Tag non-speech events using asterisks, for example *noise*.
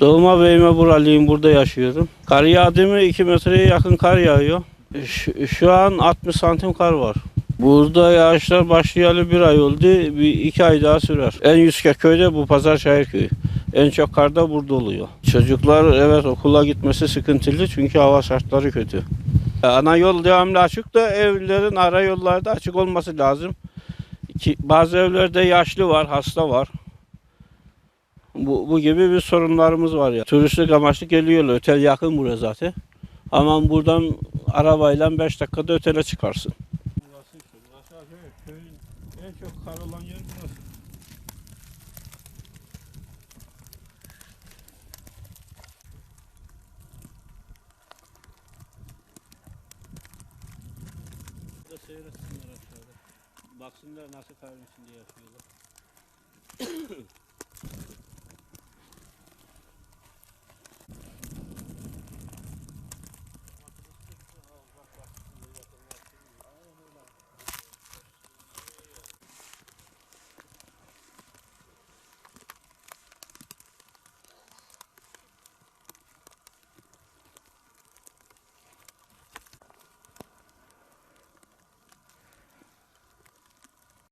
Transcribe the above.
Doğma büyüme buralıyım. Burada yaşıyorum. Kar yağdı mı 2 metreye yakın kar yağıyor. Şu, şu an 60 santim kar var. Burada yağışlar başlayalı bir ay oldu. Bir iki ay daha sürer. En yüksek köyde bu Pazarşehir köyü. En çok kar da burada oluyor. Çocuklar evet okula gitmesi sıkıntılı çünkü hava şartları kötü. Ana yol devamlı açık da evlerin ara yolları da açık olması lazım. Ki bazı evlerde yaşlı var, hasta var. Bu, bu gibi bir sorunlarımız var ya. Turistik amaçlı geliyorlar. Otel yakın buraya zaten. Ama buradan arabayla 5 dakikada otele çıkarsın. Burası işte. Burası köyün en çok kar olan yer burası. Burada seyretsinler aşağıda. Baksınlar nasıl karın içinde yaşıyorlar. *coughs*